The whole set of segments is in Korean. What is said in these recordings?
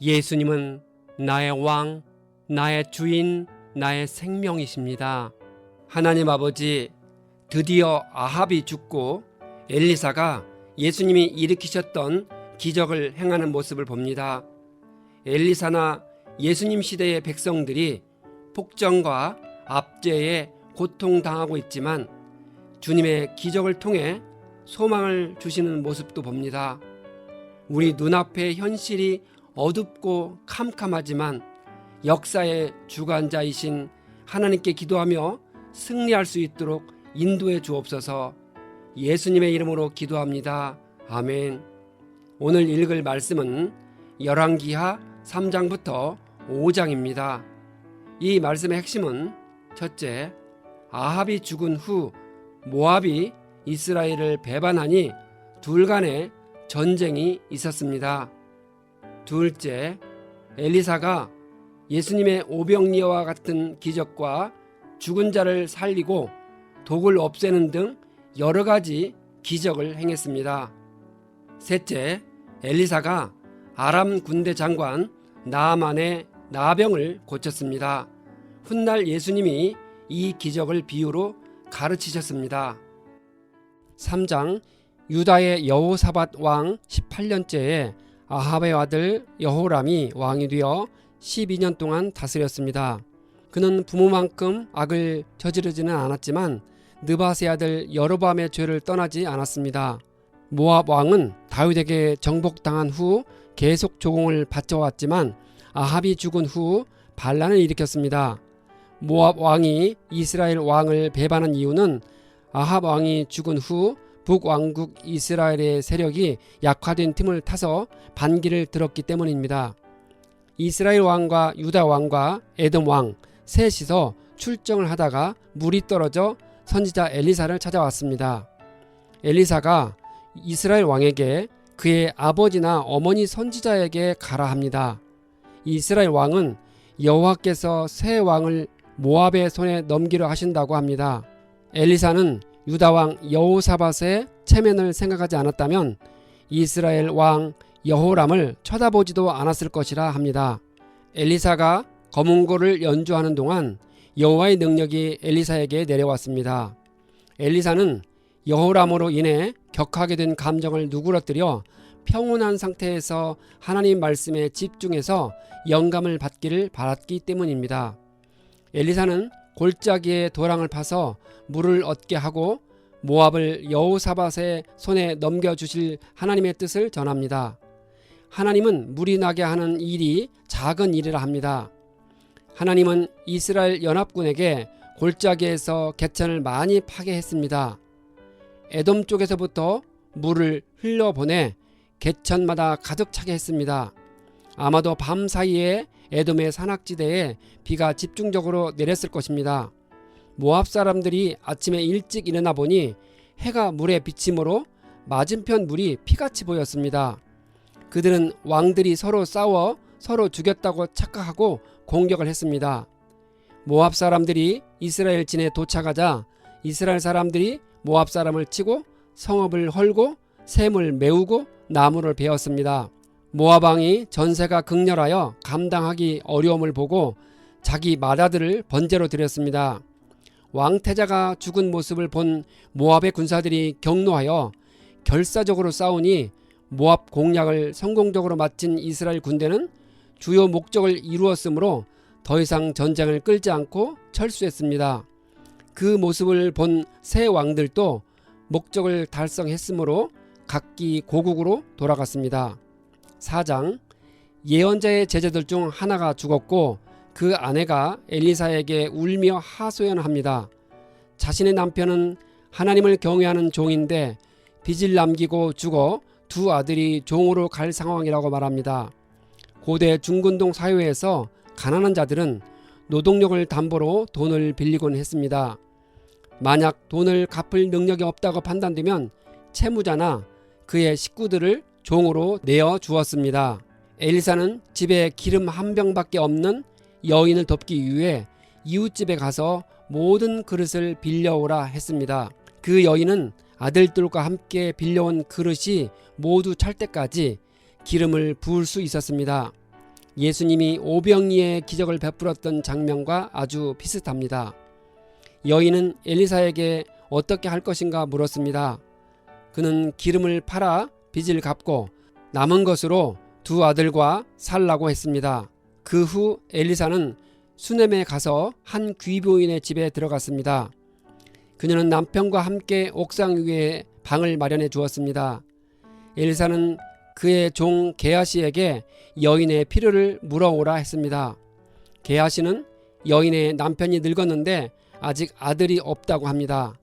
예수님은 나의 왕, 나의 주인, 나의 생명이십니다. 하나님 아버지, 드디어 아합이 죽고 엘리사가 예수님이 일으키셨던 기적을 행하는 모습을 봅니다. 엘리사나 예수님 시대의 백성들이 폭정과 압제에 고통당하고 있지만 주님의 기적을 통해 소망을 주시는 모습도 봅니다. 우리 눈앞의 현실이 어둡고 캄캄하지만 역사의 주관자이신 하나님께 기도하며 승리할 수 있도록 인도해 주옵소서 예수님의 이름으로 기도합니다. 아멘. 오늘 읽을 말씀은 열왕기하 3장부터 5장입니다. 이 말씀의 핵심은 첫째, 아합이 죽은 후 모압이 이스라엘을 배반하니 둘 간의 전쟁이 있었습니다. 둘째, 엘리사가 예수님의 오병이어와 같은 기적과 죽은 자를 살리고 독을 없애는 등 여러 가지 기적을 행했습니다. 셋째, 엘리사가 아람 군대 장관 나아만의 나병을 고쳤습니다. 훗날 예수님이 이 기적을 비유로 가르치셨습니다. 3장 유다의 여호사밧 왕 18년째에 아합의 아들 여호람이 왕이 되어 12년 동안 다스렸습니다. 그는 부모만큼 악을 저지르지는 않았지만 느바세 아들 여로밤의 죄를 떠나지 않았습니다. 모압 왕은 다윗에게 정복당한 후 계속 조공을 바쳐왔지만 아합이 죽은 후 반란을 일으켰습니다. 모압 왕이 이스라엘 왕을 배반한 이유는 아합 왕이 죽은 후 북왕국 이스라엘의 세력이 약화된 틈을 타서 반기를 들었기 때문입니다. 이스라엘 왕과 유다 왕과 에돔 왕 셋이서 출정을 하다가 물이 떨어져 선지자 엘리사를 찾아왔습니다. 엘리사가 이스라엘 왕에게 그의 아버지나 어머니 선지자에게 가라 합니다. 이스라엘 왕은 여호와께서 새 왕을 모압의 손에 넘기려 하신다고 합니다. 엘리사는 유다 왕 여호사밧의 체면을 생각하지 않았다면 이스라엘 왕 여호람을 쳐다보지도 않았을 것이라 합니다. 엘리사가 검은고를 연주하는 동안 여호와의 능력이 엘리사에게 내려왔습니다. 엘리사는 여호람으로 인해 격하게 된 감정을 누그러뜨려 평온한 상태에서 하나님 말씀에 집중해서 영감을 받기를 바랐기 때문입니다. 엘리사는 골짜기에 도랑을 파서 물을 얻게 하고 모압을 여호사밧의 손에 넘겨 주실 하나님의 뜻을 전합니다. 하나님은 물이 나게 하는 일이 작은 일이라 합니다. 하나님은 이스라엘 연합군에게 골짜기에서 개천을 많이 파괴했습니다. 에돔 쪽에서부터 물을 흘려보내 개천마다 가득 차게 했습니다. 아마도 밤 사이에 에돔의 산악지대에 비가 집중적으로 내렸을 것입니다. 모압 사람들이 아침에 일찍 일어나 보니 해가 물에 비침으로 맞은편 물이 피같이 보였습니다. 그들은 왕들이 서로 싸워 서로 죽였다고 착각하고 공격을 했습니다. 모압 사람들이 이스라엘 진에 도착하자 이스라엘 사람들이 모압 사람을 치고 성읍을 헐고 샘을 메우고 나무를 베었습니다. 모압 왕이 전세가 극렬하여 감당하기 어려움을 보고 자기 맏아들을 번제로 드렸습니다. 왕태자가 죽은 모습을 본 모압의 군사들이 경노하여 결사적으로 싸우니 모압 공략을 성공적으로 마친 이스라엘 군대는 주요 목적을 이루었으므로 더 이상 전쟁을 끌지 않고 철수했습니다. 그 모습을 본새 왕들도 목적을 달성했으므로 각기 고국으로 돌아갔습니다. 4장 예언자의 제자들 중 하나가 죽었고 그 아내가 엘리사에게 울며 하소연합니다. 자신의 남편은 하나님을 경외하는 종인데 빚을 남기고 죽어 두 아들이 종으로 갈 상황이라고 말합니다. 고대 중근동 사회에서 가난한 자들은 노동력을 담보로 돈을 빌리곤 했습니다. 만약 돈을 갚을 능력이 없다고 판단되면 채무자나 그의 식구들을 종으로 내어 주었습니다. 엘리사는 집에 기름 한 병밖에 없는 여인을 돕기 위해 이웃집에 가서 모든 그릇을 빌려오라 했습니다. 그 여인은 아들들과 함께 빌려온 그릇이 모두 찰 때까지 기름을 부을 수 있었습니다. 예수님이 오병이의 기적을 베풀었던 장면과 아주 비슷합니다. 여인은 엘리사에게 어떻게 할 것인가 물었습니다. 그는 기름을 팔아 빚을 갚고 남은 것으로 두 아들과 살라고 했습니다. 그 후 엘리사는 수넴에 가서 한 귀부인의 집에 들어갔습니다. 그녀는 남편과 함께 옥상 위에 방을 마련해 주었습니다. 엘리사는 그의 종 게하시에게 여인의 필요를 물어오라 했습니다. 게하시는 여인의 남편이 늙었는데 아직 아들이 없다고 합니다.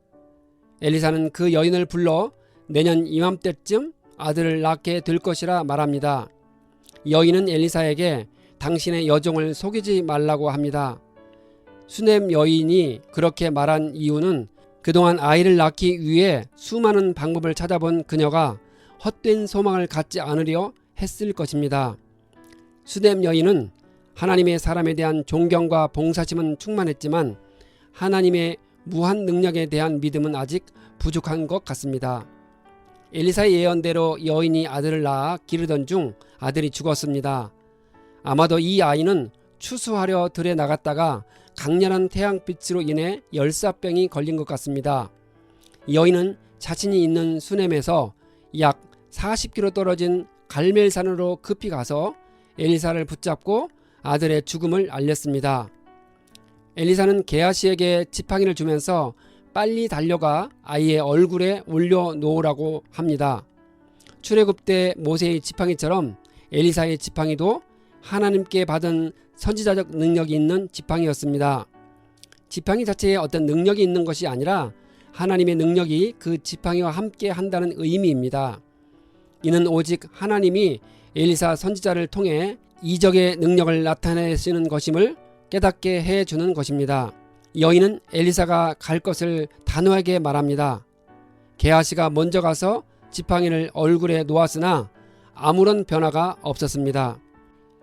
엘리사는 그 여인을 불러 내년 이맘때쯤 아들을 낳게 될 것이라 말합니다. 여인은 엘리사에게 당신의 여종을 속이지 말라고 합니다. 수넴 여인이 그렇게 말한 이유는 그동안 아이를 낳기 위해 수많은 방법을 찾아본 그녀가 헛된 소망을 갖지 않으려 했을 것입니다. 수뎀 여인은 하나님의 사람에 대한 존경과 봉사심은 충만했지만 하나님의 무한 능력에 대한 믿음은 아직 부족한 것 같습니다. 엘리사의 예언대로 여인이 아들을 낳아 기르던 중 아들이 죽었습니다. 아마도 이 아이는 추수하려 들에 나갔다가 강렬한 태양빛으로 인해 열사병이 걸린 것 같습니다. 여인은 자신이 있는 수넴에서 약 40km 떨어진 갈멜산으로 급히 가서 엘리사를 붙잡고 아들의 죽음을 알렸습니다. 엘리사는 게하시에게 지팡이를 주면서 빨리 달려가 아이의 얼굴에 올려 놓으라고 합니다. 출애굽 때 모세의 지팡이처럼 엘리사의 지팡이도 하나님께 받은 선지자적 능력이 있는 지팡이였습니다. 지팡이 자체에 어떤 능력이 있는 것이 아니라 하나님의 능력이 그 지팡이와 함께 한다는 의미입니다. 이는 오직 하나님이 엘리사 선지자를 통해 이적의 능력을 나타내시는 것임을 깨닫게 해 주는 것입니다. 여인은 엘리사가 갈 것을 단호하게 말합니다. 게하시가 먼저 가서 지팡이를 얼굴에 놓았으나 아무런 변화가 없었습니다.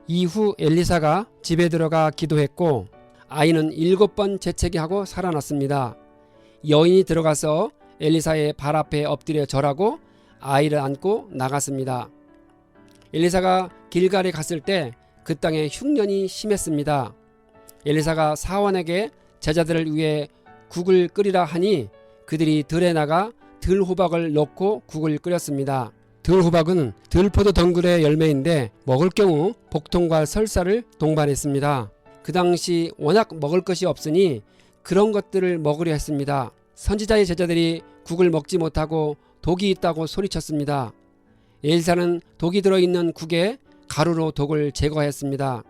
이후 엘리사가 집에 들어가 기도했고 아이는 일곱 번 재채기 하고 살아났습니다. 여인이 들어가서 엘리사의 발 앞에 엎드려 절하고 아이를 안고 나갔습니다. 엘리사가 길갈에 갔을 때 그 땅에 흉년이 심했습니다. 엘리사가 사원에게 제자들을 위해 국을 끓이라 하니 그들이 들에 나가 들호박을 넣고 국을 끓였습니다. 들호박은 들포도 덩굴의 열매인데 먹을 경우 복통과 설사를 동반했습니다. 그 당시 워낙 먹을 것이 없으니 그런 것들을 먹으려 했습니다. 선지자의 제자들이 국을 먹지 못하고 독이 있다고 소리쳤습니다. 엘사는 독이 들어있는 국에 가루로 독을 제거했습니다.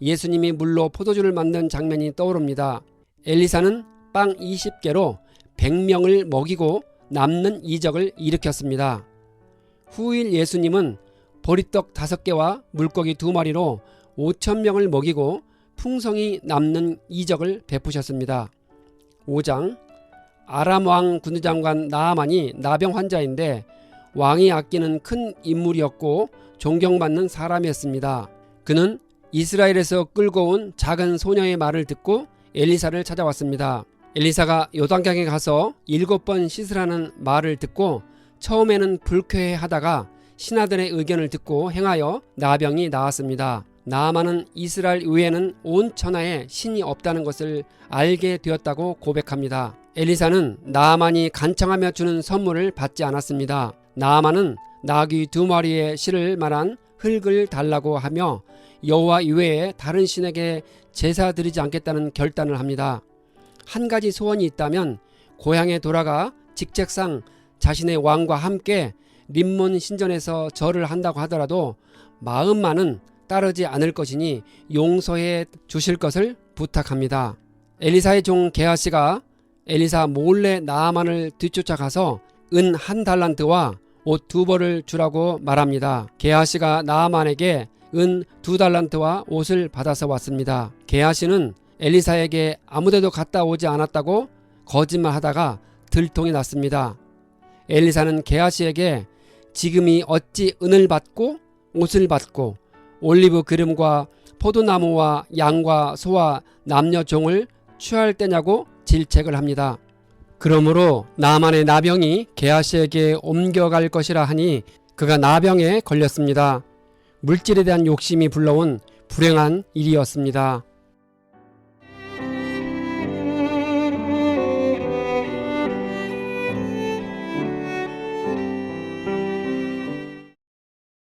예수님이 물로 포도주를 만든 장면이 떠오릅니다. 엘리사는 빵 20개로 100명을 먹이고 남는 이적을 일으켰습니다. 후일 예수님은 보리떡 5개와 물고기 2마리로 5천명을 먹이고 풍성이 남는 이적을 베푸셨습니다. 5장 아람 왕 군대장관 나아만이 나병 환자인데 왕이 아끼는 큰 인물이었고 존경받는 사람이었습니다. 그는 이스라엘에서 끌고 온 작은 소녀의 말을 듣고 엘리사를 찾아왔습니다. 엘리사가 요단강에 가서 일곱 번 씻으라는 말을 듣고 처음에는 불쾌해 하다가 신하들의 의견을 듣고 행하여 나병이 나았습니다. 나아만은 이스라엘 외에는 온 천하에 신이 없다는 것을 알게 되었다고 고백합니다. 엘리사는 나아만이 간청하며 주는 선물을 받지 않았습니다. 나아만은 나귀 두 마리의 실을 말한 흙을 달라고 하며 여호와 이외에 다른 신에게 제사 드리지 않겠다는 결단을 합니다. 한 가지 소원이 있다면 고향에 돌아가 직책상 자신의 왕과 함께 림몬 신전에서 절을 한다고 하더라도 마음만은 따르지 않을 것이니 용서해 주실 것을 부탁합니다. 엘리사의 종 게하시가 엘리사 몰래 나아만을 뒤쫓아가서 은 한 달란트와 옷 두 벌을 주라고 말합니다. 게하시가 나아만에게 은 두 달란트와 옷을 받아서 왔습니다. 게하시는 엘리사에게 아무데도 갔다 오지 않았다고 거짓말하다가 들통이 났습니다. 엘리사는 게하시에게 지금이 어찌 은을 받고 옷을 받고 올리브 기름과 포도나무와 양과 소와 남녀 종을 취할 때냐고 질책을 합니다. 그러므로 나만의 나병이 게하시에게 옮겨갈 것이라 하니 그가 나병에 걸렸습니다. 물질에 대한 욕심이 불러온 불행한 일이었습니다.